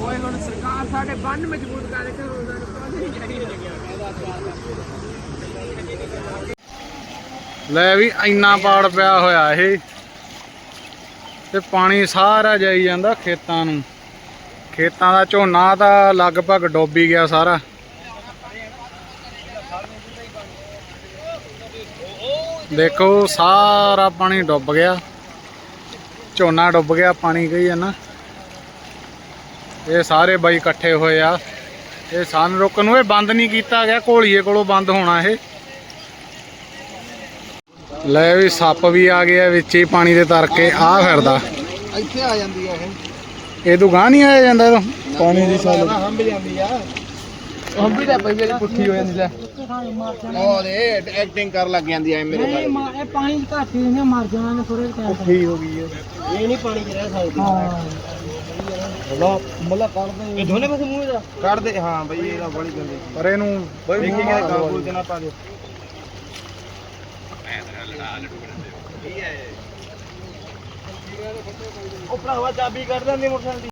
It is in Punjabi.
ਓਏ ਹੁਣ ਸਰਕਾਰ ਸਾਡੇ ਬੰਨ ਮਜ਼ਬੂਤ ਕਰਕੇ ਉਹਨਾਂ ਨੂੰ ਕੋਈ ਨਹੀਂ ਚਾਹੀਦਾ ਲੈ ਵੀ ਇੰਨਾ ਪਾੜ ਪਿਆ ਹੋਇਆ ਇਹ। ਤੇ ਪਾਣੀ ਸਾਰਾ ਜਾਈ ਜਾਂਦਾ ਖੇਤਾਂ ਨੂੰ। ਖੇਤਾਂ ਦਾ ਝੋਨਾ ਤਾਂ ਲਗਭਗ ਡੋਬੀ ਗਿਆ ਸਾਰਾ। ਦੇਖੋ ਸਾਰਾ ਪਾਣੀ ਡੁੱਬ ਗਿਆ। ਝੋਨਾ ਡੁੱਬ ਗਿਆ ਪਾਣੀ ਗਈ ਹੈ ਨਾ। ਇਹ ਸਾਰੇ ਬਾਈ ਇਕੱਠੇ ਹੋਏ ਆ। ਇਹ ਸੰਨ ਰੁਕਣ ਨੂੰ ਇਹ ਬੰਦ ਨਹੀਂ ਕੀਤਾ ਗਿਆ ਘੋਲੀਏ ਕੋਲੋਂ ਬੰਦ ਹੋਣਾ ਇਹ। ਲੈ ਵੀ ਸੱਪ ਵੀ ਆ ਗਿਆ ਵਿੱਚ ਹੀ ਪਾਣੀ ਦੇ ਤਰ ਕੇ ਆ ਫਿਰਦਾ। ਇੱਥੇ ਆ ਜਾਂਦੀ ਆ ਇਹ। ਇਹ ਤੋਂ ਗਾਂ ਨਹੀਂ ਆਇਆ ਜਾਂਦਾ ਇਹ ਤੋਂ? ਪਾਣੀ ਦੀ ਸਾਲ ਹੰਬ ਜਾਂਦੀ ਆ ਹੰਬੀ ਤਾਂ ਪਈ ਮੇਰੀ ਪੁੱਠੀ ਹੋ ਜਾਂਦੀ ਲੈ। ਉਹ ਦੇ ਐਕਟਿੰਗ ਕਰ ਲੱਗ ਜਾਂਦੀ ਆ ਇਹ ਮੇਰੇ ਨਹੀਂ ਮਾ- ਇਹ ਪਾਣੀ ਘੱਟ ਹੀ ਨੇ ਮਰ ਜਾਣਾ ਨੇ ਥੋੜੇ ਟਾਈਮ ਪੁੱਠੀ ਹੋ ਗਈ ਇਹ ਨਹੀਂ ਪਾਣੀ ਚ ਰਹਿ ਸਕਦੀ। ਹਾਂ। ਮੱਲਾ ਮੱਲਾ ਕੱਢ ਦੇ। ਇਹ ਦੋਨੇ ਪਾਸੇ ਮੂੰਹ ਦਾ? ਕੱਢ ਦੇ। ਹਾਂ ਬਈ ਇਹਦਾ ਬੜੀ ਗੰਦੀ ਪਰ ਇਹਨੂੰ ਦੇਖੀ ਕਿ ਕਾਬੂ ਚ ਨਾ ਪਾ ਦੇ ਉਹ ਭਰਾਵਾ ਚਾਬੀ ਕੱਢ ਦਿੰਦੀ ਮੋਟਰਸਾਈਕਲ ਦੀ।